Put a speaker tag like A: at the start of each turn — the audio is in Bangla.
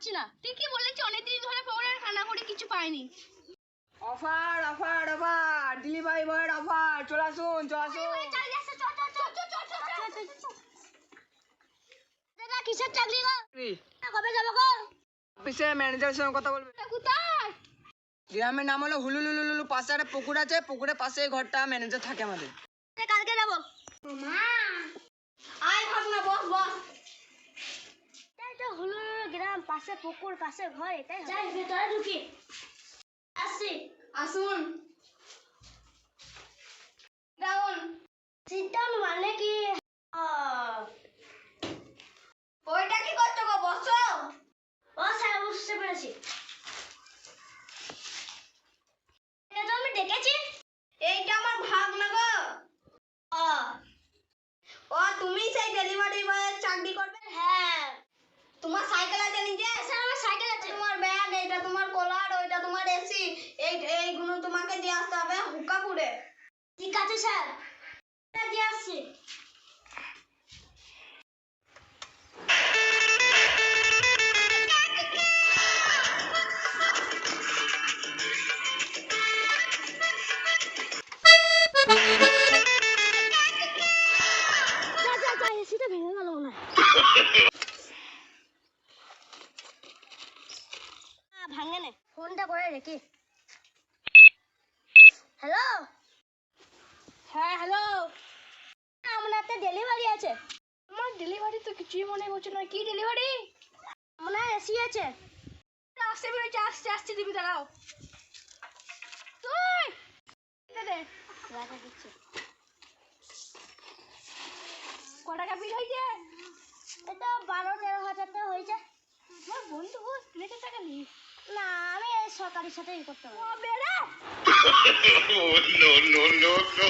A: পাচ্ছি না। তুই কি বলেছি অনেকদিন ধরে ফোনের খানা করে কিছু পাইনি।
B: অফার অফার অফার ডেলিভারি বয়ের অফার চলে আসুন চলে আসুন।
A: দাদা কিসের চাকরি গো? কবে যাব গো?
B: অফিসে ম্যানেজারের সঙ্গে কথা বলবে।
A: কোথায়?
B: গ্রামের নাম হলো হুলুলুলুলু পাশে একটা পুকুর আছে পুকুরের পাশে ঘরটা ম্যানেজার থাকে আমাদের
A: কালকে যাব মা আয় ভাব না বস বস এটা হলো গ্রাম পাশে পুকুর পাশে ঘর এটাই যাই ভেতরে ঢুকি। আসি আসুন। ডাউন। সিট ডাউন মানে কি ওইটা কি করছ গো বসো ও স্যার বুঝতে পেরেছি এটা তো আমি দেখেছি এইটা আমার ভাগ না গো ও ও তুমি সেই ডেলিভারি বয়ের চাকরি করবে হ্যাঁ তোমার সাইকেল আছে নিজে স্যার আমার সাইকেল আছে তোমার ব্যাগ এইটা তোমার কলার ওইটা তোমার এসি এই এইগুলো তোমাকে দিয়ে আসতে হবে হুকা হুকাপুরে ঠিক আছে স্যার। ফোনটা করে রেখি। হ্যালো হ্যাঁ হ্যালো আমার একটা ডেলিভারি আছে। আমার ডেলিভারি তো কিছুই মনে করছে না। কি ডেলিভারি আমার এসি আছে। আসতে বেরোচ্ছে আসতে আসতে দিবি দাঁড়াও। তুই! ক টাকা বিল হয়েছে? এটা বারো তেরো হাজার টাকা হয়েছে। আমার বন্ধু প্লেটের টাকা নিস। সহকারীর সাথে সাথেই করতে হবে ও
C: বেড়া নো নো নো নো.